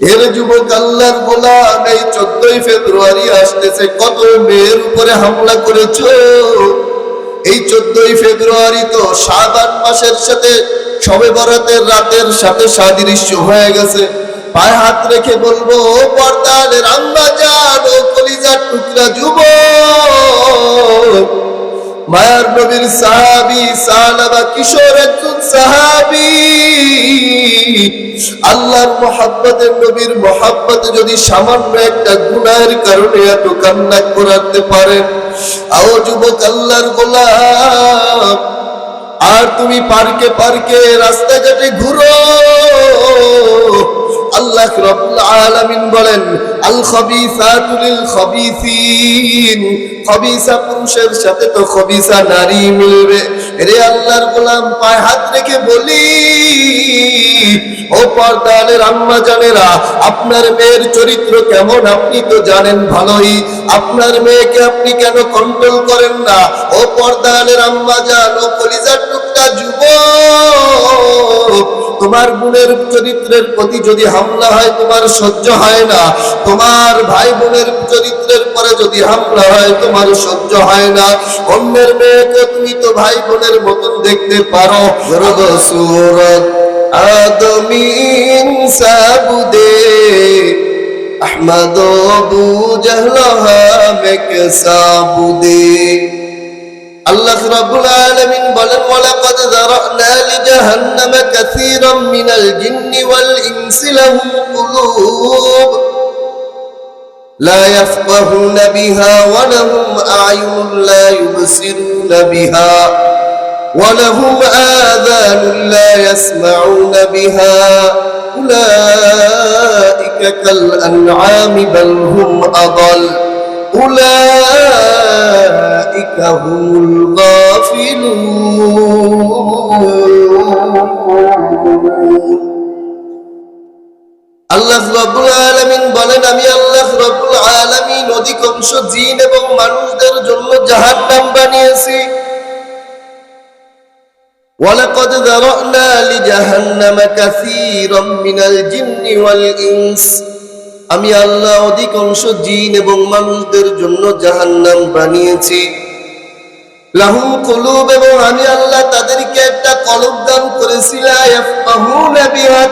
এর যুবক আল্লাহর গোলাম, এই চোদ্দই ফেব্রুয়ারি আসতেছে। কত মেয়ের উপরে হামলা করেছ? এই চোদ্দই ফেব্রুয়ারি তো সাবান মাসের সাথে সবে বরাতের রাতের সাথে সাদৃশ্য হয়ে গেছে। পায়ে হাত রেখে বলব, ও পর্দানের আম্মা জান ও কলিজার টুকরা যুবক মায়ার নবীর সাহাবি সালাবা কিশোর একজন সাহাবি। আল্লাহর মোহাব্বতের নবীর মোহাব্বতে যদি সামান্য একটা গুনাহের কারণে এত কান্না করাতে পারেন, আও যুবক আল্লাহর গোলাম, আর তুমি পার্কে পার্কে রাস্তাঘাটে ঘুরো। আল্লাহ রাব্বুল আলামিন বলেন, আল খাবিসাতু লিল খাবিসিন। খাবিসা পুরুষের সাথে তো খাবিসা নারী মিলবে। রে আল্লাহর গোলাম, পায়ে হাত রেখে বলি, ও পর্দানের আম্মা জানেরা, আপনার মেয়ের চরিত্র কেমন আপনি তো জানেন ভালোই। আপনার মেয়েকে আপনি কেন কন্ট্রোল করেন না? ও পর্দানের আম্মা জান, ও কলিজার টুকটা যুবক। তোমার বোনের চরিত্রের প্রতি যদি হামলা হয়, তোমার সহ্য হয় না। তোমার ভাই বোনের চরিত্রের পরে যদি হামলা হয়, তোমার সহ্য হয় না। অন্যের মেয়েকে তুমি তো ভাই বোনের মতন দেখতে পারো। আদমিন সাবুদে আহমদ বু জহলহা মেক সাবুদে। আল্লাহ রাব্বুল আলামিন বলেন ওয়ালাকাদ যারানা লিজাহান্নাম কাসীরাম মিনাল জিন্নি ওয়াল ইনসি লাহুম কুলুব লা ইয়াফকাহুনা বিহা ওয়া লাহুম আ'য়ুনুন লা ইউবসিরুনা বিহা ওয়া লাহুম আযানুন লা ইয়াসমাউনা বিহা উলাইকা কাল আনআমি বাল হুম আদাল أولئك هم الغافلون আল্লাহ রব্বুল আলামিন বলেন আমি আল্লাহ রব্বুল আলামিন অধিকাংশ জিন এবং মানুষদের জন্য জাহান্নাম বানিয়েছি ولقد ذرأنا لجهنم كثيرا من الجن والإنس আমি আল্লাহ অধিকাংশ জিন এবং মানুষদের জন্য জাহান্নাম বানিয়েছি। লাহুম কুলুব এবং আমি আল্লাহ তাদেরকে একটা কলব দান করেছি, লা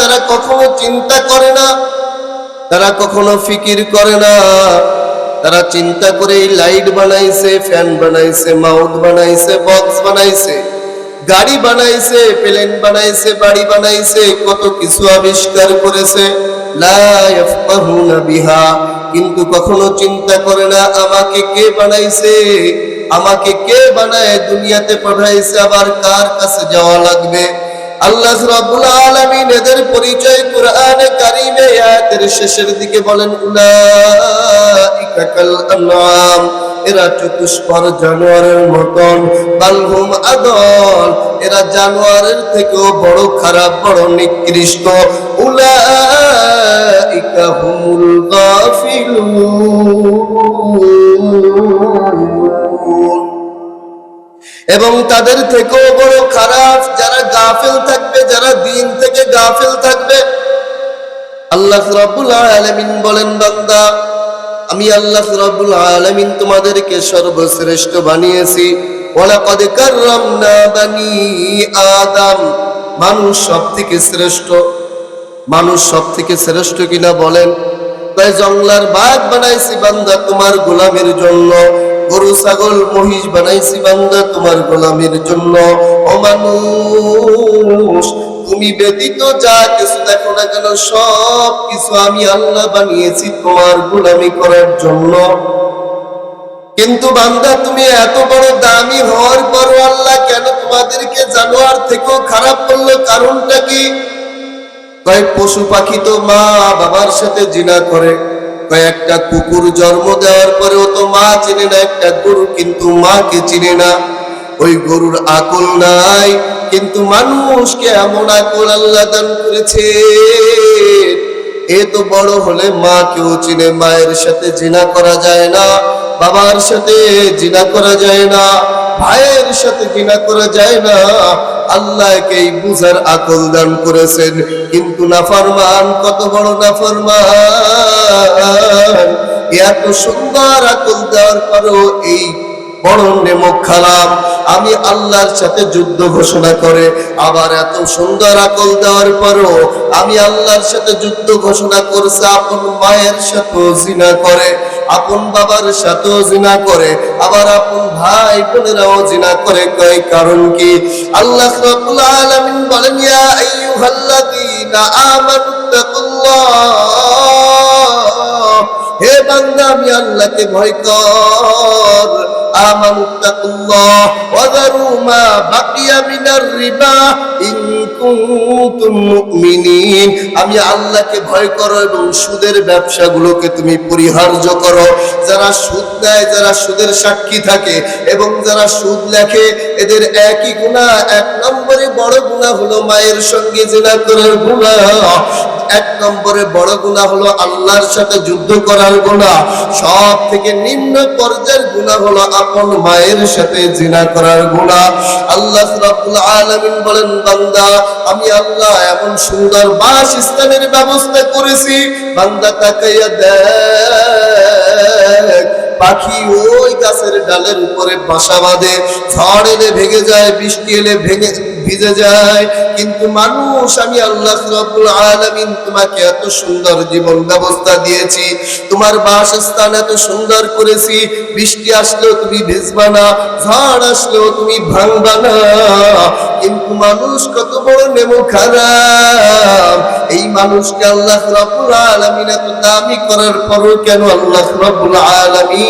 তারা কখনো চিন্তা করে না। তারা কখনো ফিকির করে না। তারা চিন্তা করে লাইট বানাইছে, ফ্যান বানাইছে, মাউথ বানাইছে, বক্স বানাইছে। গাড়ি বানাইছে, প্লেন বানাইছে, বাড়ি বানাইছে, কত কিছু আবিষ্কার করেছে। বিহা, কিন্তু কখনো চিন্তা করে না, আমাকে কে বানাইছে? আমাকে কে বানায় দুনিয়াতে পাঠাইছে? আবার কার কাছে যাওয়া লাগবে? আল্লাহ রাব্বুল আলামিন এদের পরিচয় কোরআনে কারীমে আয়াতের শেষের দিকে বলেন, উলাইকা কাল আনআম এরা চতুষ্পর জানোয়ারের মতন, বালহুম আদল। এরা জানোয়ারের থেকেও বড় খারাপ, বড় নিকৃষ্ট। উলাইকা হুমুল গাফিলুন। এবং তাদের থেকেও বড় খারাপ যারা গাফেল থাকবে, যারা দিন থেকে গাফেল থাকবে। আল্লাহ রাব্বুল আলামিন বলেন, বান্দা, আমি আল্লাহ রাব্বুল আলামিন তোমাদেরকে সর্বশ্রেষ্ঠ বানিয়েছি। ওয়ালাকাদ কাররামনা বানি আদম। মানুষ সব থেকে শ্রেষ্ঠ। মানুষ সব থেকে শ্রেষ্ঠ কিনা বলেন? তাই জংলার বাঘ বানাইছি বান্দা তোমার গোলামের জন্য। গরু, ছাগল, মহিষ বানাইছি বান্দা তোমার গোলামের জন্য। ও মানুষ, তুমি ব্যতীত যা কিছু দেখো না কেন, সব কিছু আমি আল্লাহ বানিয়েছি তোমার গোলামি করার জন্য। কিন্তু বান্দা, তুমি এত বড় দামি হওয়ার পরও আল্লাহ কেন তোমাদেরকে জানোয়ার থেকেও খারাপ করল? কারণটা কি? পশু পাখি তো মা বাবার সাথে জিনা করে। কয়েকটা কুকুর জন্ম দেওয়ার পরেও তো মা চিনে না, একটা গরু কিন্তু মাকে চিনে না। ওই গরুর আকল নাই, কিন্তু মানুষকে এমন আকল আল্লাহ দান করেছে। এ তো বড় হলে মা কেউ চিনে, মায়ের সাথে জিনা করা যায় না, বাবার সাথে জিনা করা যায় না, ভাইয়ের সাথে জিনা করা যায় না। আল্লাহকে বুঝার আকল দান করেছেন। কিন্তু নাফরমান, কত বড় নাফরমান। এত সুন্দর আকল দেওয়ার পরও এই আমি আল্লাহর সাথে যুদ্ধ ঘোষণা করে আবার এত সুন্দর আকল দেওয়ার পরও আমি আল্লাহর সাথে যুদ্ধ ঘোষণা করছে, আপন মায়ের সাথেও জিনা করে, আপন বাবার সাথেও জিনা করে, আবার আপন ভাই বোনেরাও জিনা করে। কয় কারণ কি? আল্লাহ রাব্বুল আলামিন বলেন, ইয়া আইয়ুহাল্লাযীনা আমানুত্তাকুল্লাহ হে বান্দা, আমি আল্লাহকে ভয় কর। আমানুত্তাকুল্লাহ ওয়া যারু মা বাকিয়া মিনার রিবা ইন কুনতুম মুমিনিন। আমি আল্লাহকে ভয় করো এবং সুদের ব্যবসাগুলোকে তুমি পরিহার্য করো। যারা সুদ দেয় যারা সুদের সাক্ষী থাকে এবং যারা সুদ লেখে, এদের একই গুনাহ এক নম্বরে বড় গুনাহ হলো মায়ের সঙ্গে জিনা করার গুনাহ এক নম্বরে বড় গুনাহ হলো আল্লাহর সাথে যুদ্ধ করার গুণা সব থেকে নিম্ন পর্যায়ের গুণা হলো আপন মায়ের সাথে জিনা করার গুণা আল্লাহ আলামিন বলেন, বান্দা, আমি আল্লাহ এমন সুন্দর বাসস্থানের ব্যবস্থা করেছি। বান্দা তাকাইয়া দেখ পাখি ওই গাছের ডালের উপরে বাসা বাঁধে। ঝড় এলে ভেঙে যায়, বৃষ্টি এলে ভেঙে ভিজে যায়। কিন্তু মানুষ, আমি আল্লাহ আলামিন তোমাকে এত সুন্দর জীবন ব্যবস্থা দিয়েছি। তোমার বাসস্থান এত সুন্দর করেছি। বৃষ্টি আসলেও তুমি ভিজবা না, ঝড় আসলেও তুমি ভাঙবা না। কিন্তু মানুষ কত বড় নেমো খারাপ। এই মানুষকে আল্লাহ রাব্বুল আলামিন এত দামি করার পরও কেন আল্লাহ রাব্বুল আলামিন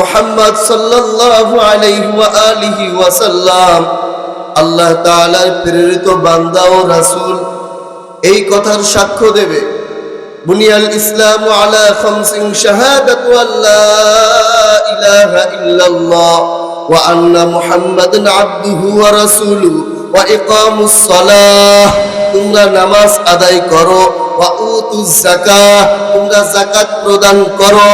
মুহাম্মদ সাল্লাল্লাহু আলাইহি ওয়া আলিহি ওয়া সাল্লাম, আল্লাহ তাআলার প্রেরিত বান্দা ও রাসূল, এই কথার সাক্ষ্য দেবে। বুনিয়াল ইসলাম আলা খামসিন শাহাদাতু আল্লা ইলাহা ইল্লাল্লাহ ওয়া আন্না মুহাম্মাদান আবদুহু ওয়া রাসূলুহু ওয়া ইকামুস সালাহ। তোমরা নামাজ আদায় করো তোমরা যাকাত প্রদান করো।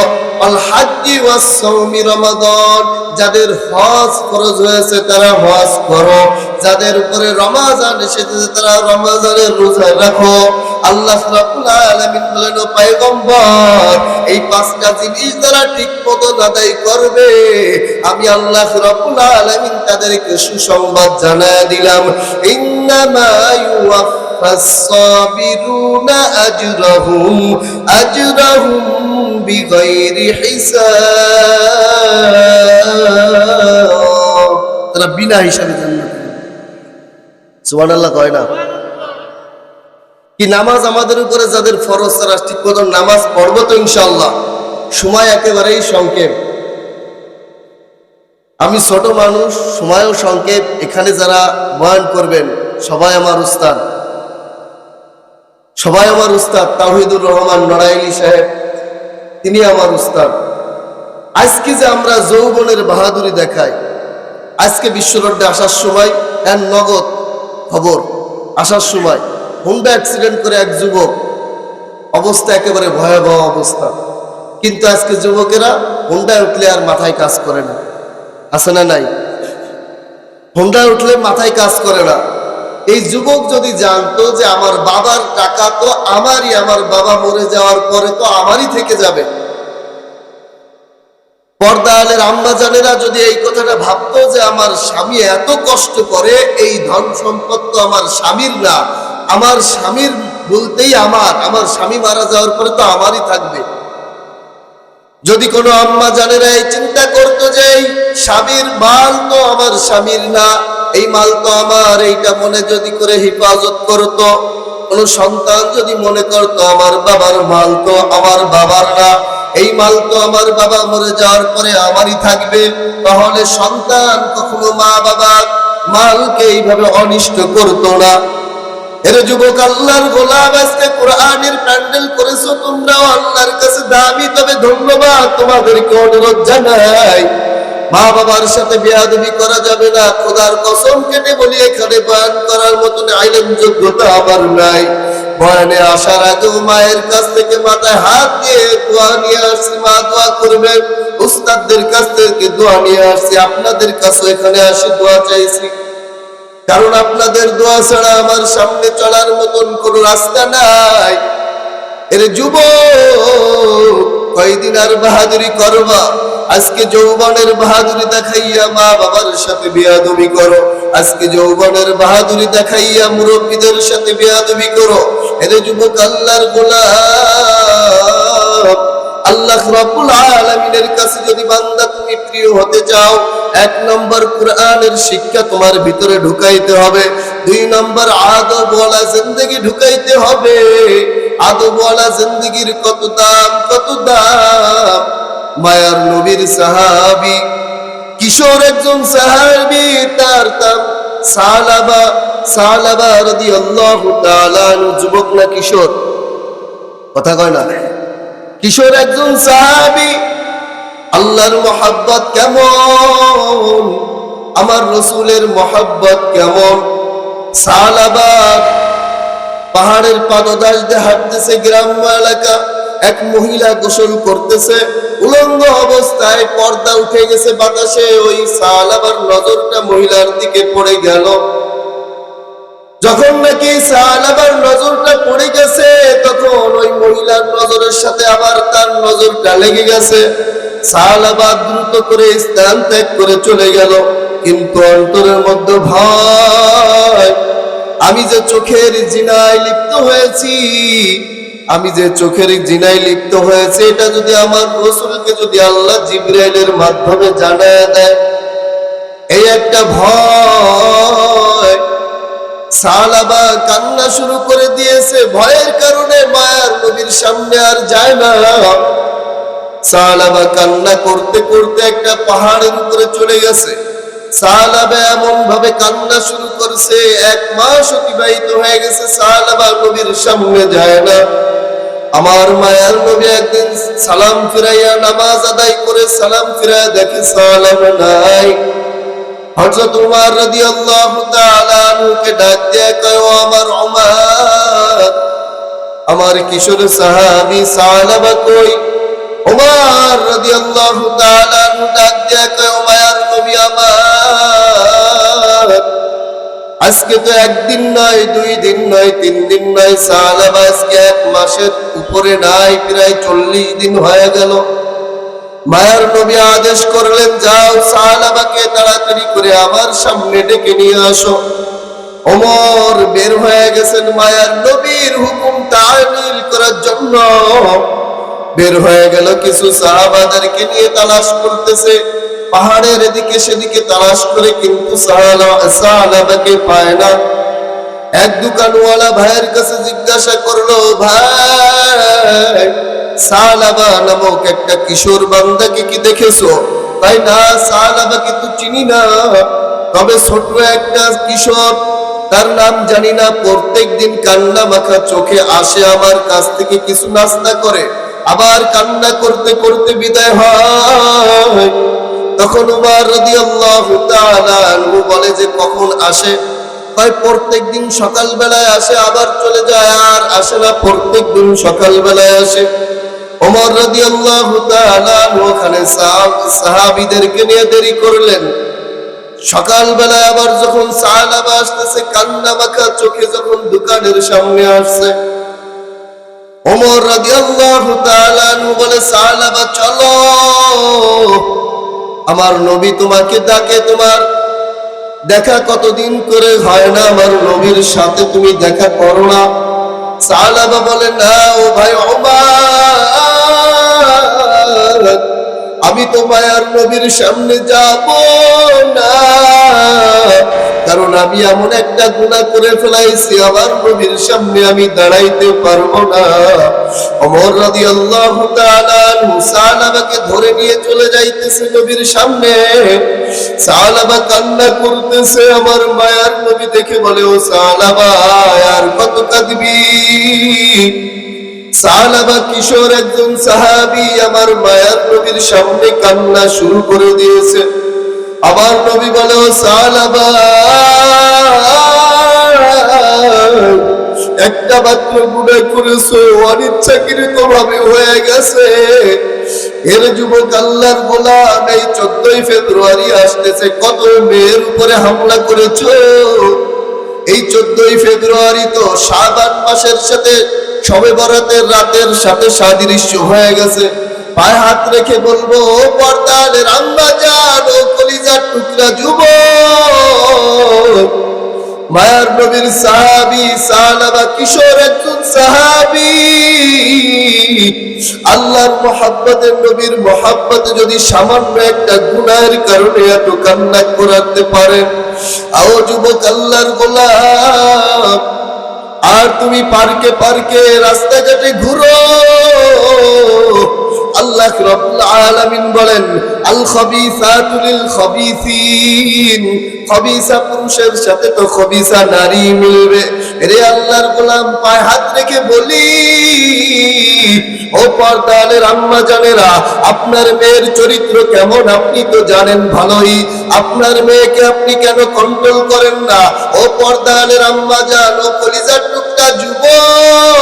যাদের হজ ফরজ হয়েছে তারা হজ করো। যাদের উপরে রমাজান এসেছে তারা রমাজানের রোজা রাখো। আল্লাহ আলামিন বলেন, ও এই পাঁচটা জিনিস যারা ঠিক মতো আদায় করবে, আমি আল্লাহ রাব্বুল আলামিন তাদেরকে সুসংবাদ জানায় দিলাম। ইন্নামা ইউওয়াফাস বিনা হিসাবে জান্নাতে সুবহানাল্লাহ কয় না? কি নামাজ আমাদের উপরে যাদের ফরজ, তারা ঠিক মতো নামাজ পড়ব তো ইনশাল্লাহ সময় একেবারেই সংক্ষেপ। আমি ছোট মানুষ, সময়ও সংক্ষেপ। এখানে যারা বয়ান করবেন, সবাই আমার উস্তাদ। সবাই আমার উস্তাদ তাহিদুর রহমান নড়াইলি সাহেব, তিনি আমার উস্তাদ। আজকে যে আমরা যৌবনের বাহাদুরি দেখাই, আজকে বিশ্ব রোডে আসার সময় এর নগদ খবর, আসার সময় হুন্ডা অ্যাক্সিডেন্ট করে এক যুবক, অবস্থা একেবারে ভয়াবহ অবস্থা। কিন্তু আজকে যুবকেরা হুন্ডায় উঠলে আর মাথায় কাজ করে না। আছে না নাই? হুন্ডায় উঠলে মাথায় কাজ করে না। এই যুবক যদি জানতো যে আমার বাবার টাকা তো আমারই, আমার বাবা মরে যাওয়ার পরে তো আমারই থেকে যাবে। পর্দা আলের আম্মাজানেরা যদি এই কথাটা ভাবতো যে আমার স্বামী এত কষ্ট করে, এই ধন সম্পদ তো আমার স্বামীর না, আমার স্বামীর বলতেই আমার আমার স্বামী মারা যাওয়ার পরে তো আমারই থাকবে। যদি কোনো আম্মা জানেরা এই চিন্তা করতো যে স্বামীর মাল তো আমার স্বামীর না এই মাল তো আমার, এইটা মনে যদি করে হেফাজত করতো, কোন সন্তান যদি মনে করতো আমার বাবার মাল তো আমার বাবার না, এই মাল তো আমার বাবা মরে যাওয়ার পরে আমারই থাকবে, তাহলে সন্তান কখনো মা বাবা মালকে এইভাবে অনিষ্ট করতো না। এর যুবক, আল্লাহর গোলাম আজকে কোরআনের প্যান্ডেল করেছ, তোমরাও আল্লাহর কাছে দামি, তবে ধন্যবাদ তোমাদেরকে অনুরোধ জানাই। মা বাবার সাথে বেয়াদবি করা যাবে না। খোদার কসম কেটে বলি, এখানে বয়ান করার মতন আইলেন যোগ্যতা আমার নাই। বয়ানে আসার আগেও মায়ের কাছ থেকে মাথায় হাত দিয়ে দোয়া নিয়ে আসছি, মা দোয়া করবেন। উস্তাদদের কাছ থেকে দোয়া নিয়ে আসছি, আপনাদের কাছে এখানে আসি, দোয়া চাইছি। কারণ আপনাদের দোয়া ছাড়া আমার সামনে চলার মতন কোন রাস্তা নাই। এর যুব কয়দিন আর বাহাদুরি করবা? আজকে যৌবনের বাহাদুরি দেখাইয়া মা বাবার সাথে বিয়াদবি করো। আজকে যৌবনের বাহাদুরি দেখাইয়া মুরব্বীদের সাথে বিয়াদবি করো। এর যুবক আল্লাহর গোলাম। আল্লাহ রাব্বুল আলামিনের কাছে যদি বান্দা তুমি প্রিয় হতে চাও, এক নম্বর কোরআনের শিক্ষা তোমার ভিতরে ঢুকাইতে হবে। দুই নম্বর আদবওয়ালা জিন্দেগি ঢুকাইতে হবে। আদবওয়ালা জিন্দেগির কত দাম কত দাম? মায়ার নবীর সাহাবী, কিশোর একজন সাহাবী, তার দাম সালাবা সালাবা রাদিয়াল্লাহু তাআলা যুবক না কিশোর? কথা কয় না? কিশোর একজন সাহাবি, আল্লাহর মোহাব্বত কেমন? আমার রসুলের মোহাব্বত কেমন? সালাবাদ পাহাড়ের পাদদাস দিয়ে হাঁটতেছে গ্রাম্য এলাকা। এক মহিলা গোসল করতেছে। উলঙ্গ অবস্থায় পর্দা উঠে গেছে বাতাসে। ওই সাল আবার নজরটা মহিলার দিকে পড়ে গেল। যখন নাকি সাল আবার নজরটা পড়ে গেছে, তখন ওই মহিলার নজরের সাথে আবার তার নজরটা লেগে গেছে। সালাবা দ্রুত করে স্থান ত্যাগ করে চলে গেল। কিন্তু অন্তরের মধ্যে ভয় আমি যে চোখের জিনায় লিপ্ত হয়েছি, আমি যে চোখের জিনায় লিপ্ত হয়েছে, এটা যদি আমার রসুলকে যদি আল্লাহ জিব্রাইলের মাধ্যমে জানায় দেয়, এই একটা ভয়। সালাবা কান্না শুরু করে দিয়েছে, ভয়ের কারণে মায়ার নবীর সামনে আর যায় না। সালাবা কান্না করতে করতে একটা পাহাড়ের উপরে চলে গেছে। এমন ভাবে কান্না শুরু করছে, এক হয়ে গেছে যায় না। আমার মায়ার একদিন সালাম ফিরাইয়া নামাজ করে সালাম আমার আমার কিশোর সাহাবী সালাবা কই? উমর রাদিয়াল্লাহু তাআলা আনহু ডাক দিয়ে কয় নবী আমার। আজকে তো একদিন নয়, দুই দিন নয়, তিন দিন নয় সালাবা আজকে এক মাসের উপরে নাই, প্রায় চল্লিশ দিন হয়ে গেল। মায়ার নবী আদেশ করলেন, যাও সাহাবাকে তাড়াতাড়ি করে আমার সামনে ডেকে নিয়ে আসো। ওমর বের হয়ে গেছেন মায়ার নবীর হুকুম তামিল করার জন্য। বের হয়ে গেল কিছু সাহাবাদেরকে নিয়ে তালাশ করতেছে। পাহাড়ের এদিকে সেদিকে তালাশ করে কিন্তু সাহাবাকে পায় না। এক দোকানওয়ালা ভাইয়ের কাছে জিজ্ঞাসা করল, ভাই সালাবা নামক একটা কিশোর বান্দাকে কি দেখেছ? তাই না সালাবাকে তো চিনি না। তবে ছোট একটা কিশোর, তার নাম জানি না। প্রত্যেক দিন কান্না মাখা চোখে আসে আমার কাছ থেকে কিছু নাস্তা করে। আবার কান্না করতে করতে বিদায় হয়। তখন উমার রাদিয়াল্লাহু তাআলা আনহু বলে যে কখন আসে? কয় প্রত্যেক দিন সকাল বেলায় আসে, আবার চলে যায়, আর আসে না, প্রত্যেক দিন সকাল বেলায় আসে। ওমর রাদিয়াল্লাহু তাআলা ওখানে সাহাবীদেরকে নিয়ে দেরি করলেন। সকাল বেলায় আবার যখন সাহাবা আসতেছে, কান্না মাখা চোখে যখন দোকানের সামনে আসছে। ওমর রাদিয়াল্লাহু তাআলা বলে সাহাবা চলো। আমার নবী তোমাকে ডাকে তোমার। দেখা কতদিন করে হয় না আমার নবীর সাথে তুমি দেখা করো না। সালাবা বলে, না ও ভাই আমি তো মায়ার নবীর সামনে যাব না। কারণ আমি এমন একটা গুণা করে ফেলাইছি, আমার নবীর সামনে আমি দাঁড়াইতে পারব না। অমর রাদিয়াল্লাহু তাআলা সালাবাকে ধরে নিয়ে চলে যাইতেছে নবীর সামনে। সালাবা কান্না করতেছে, আমার মায়ার নবী দেখে বলে, ও সালাবা আর কত কাঁদবি? সালাবা কিশোর একজন সাহাবি, আমার মায়ার নবীর সামনে কান্না শুরু করে দিয়েছে। আমার নবী বলে ও সালাবা একটা মাত্র গুণা করেছ, অনিচ্ছাকৃত ভাবে হয়ে গেছে। এর যুবক আল্লাহর গোলাম এই চোদ্দই ফেব্রুয়ারি আসতেছে, কত মেয়ের উপরে হামলা করেছ? এই চোদ্দই ফেব্রুয়ারি তো সাত আট মাসের সাথে সবে বরাতের রাতের সাথে সাদৃশ্য হয়ে গেছে। পায়ে হাত রেখে বলব ও পর্দালের আম্মা জান ও কলিজার টুকরা যুব মায়ার নবীর সাহাবি সালাবা কিশোর একজন সাহাবি। আল্লাহর মোহাব্বতের নবীর মোহাব্বতে যদি সামান্য একটা গুনাহের কারণে এত কান্না করাতে পারেন আও যুবক আল্লাহর গোলাম, আর তুমি পার্কে পার্কে রাস্তাঘাটে ঘুরো। আল্লাহ রাব্বুল আলামিন বলেন, আল খাবিসাতু লিল পুরুষের সাথে তো খবিসা নারী মিলবে। রে আল্লাহর গোলাম, পায়ে হাত রেখে বলি, ও পর্দালের আম্মা জানেরা, আপনার মেয়ের চরিত্র কেমন আপনি তো জানেন ভালোই। আপনার মেয়েকে আপনি কেন কন্ট্রোল করেন না? ও পর্দালের আম্মা জান, ও কলিজার টুকটা যুবক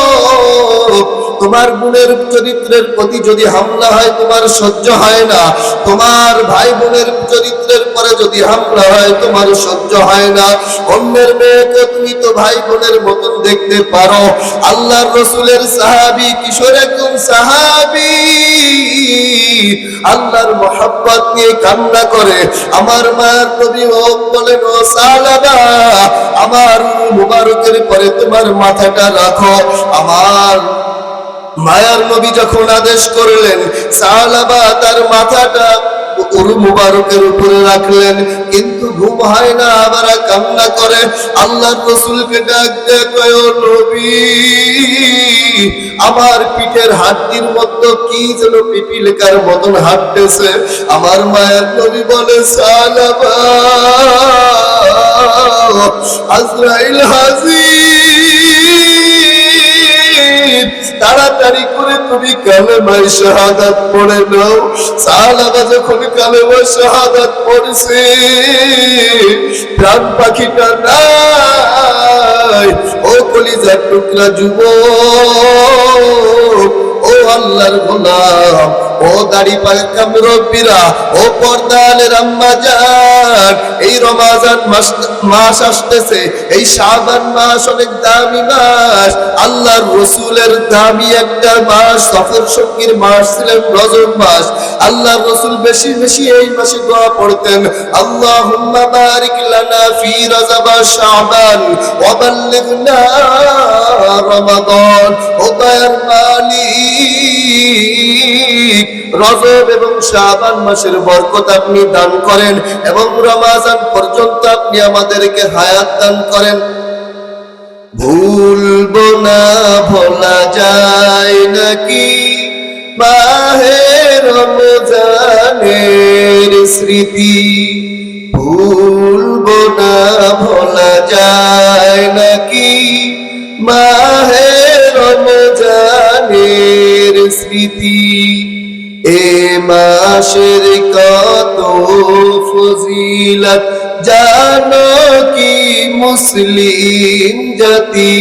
তোমার বোনের চরিত্রের প্রতি যদি হামলা হয়, তোমার সহ্য হয় না। তোমার ভাই বোনের চরিত্রের পরে যদি হামলা হয়, তোমার সহ্য হয় না। অন্যের মেয়েকে তুমি তো ভাই বোনের মতন দেখতে পারো। আল্লাহর রসুলের সাহাবি কিশোর একজন সাহাবি। আল্লাহর মোহাব্বত নিয়ে কান্না করে, আমার মায়ের নবী ও বলেন, ও সালাবা, আমার মুবারকের পরে তোমার মাথাটা রাখো। আমার মায়ার নবী যখন আদেশ করলেন সালাবা তার মাথাটা উরু মুবারকের উপরে রাখলেন। কিন্তু ঘুম হয় না আবার কান্না করে, আল্লাহর রসুলকে ডাক দিয়ে নবী, আমার পিঠের হাড্ডির মধ্যে কি যেন পিপিলিকার মতন হাঁটতেছে? আমার মায়ের নবী বলে সালাবা আজরাইল হাজির তাড়াতাড়ি করে তুমি কালেমায় শাহাদাত পড়ে নাও। সালাদা যখন কালেমায় শাহাদাত পড়ছে, প্রাণ পাখিটা নাই। ও কলিজার টুকরা যুবক ও আল্লাহর গোলাম। ও দাড়ি পাকা মুরব্বীরা ও পর্দালের আম্মা এই রমাজান মাস মাস আসতেছে, এই শাবান মাস অনেক দামি মাস। আল্লাহর রসুলের দামি একটা মাস সফর সঙ্গীর মাস ছিলেন রজব মাস। আল্লাহর রসুল বেশি বেশি এই মাসে দোয়া পড়তেন, আল্লাহুম্মা বারিক লানা ফি রজব শাবান, ওয়া রমাদান। ও দয়ার মালিক রজব এবং শাবান মাসের বরকত আপনি দান করেন এবং রমাজান পর্যন্ত আপনি আমাদেরকে হায়াত দান করেন। ভুলবো না, ভোলা যায় নাকি? রমজানের স্মৃতি। ভুলব না, ভোলা যায় নাকি? এ মাসের কত ফজিলত, জানো কি মুসলিম জাতি?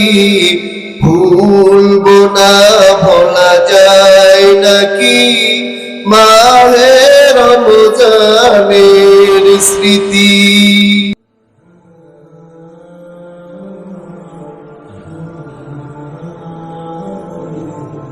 ভুলবো না, ভোলা যায় নাকি? মাহে রমজানের স্মৃতি।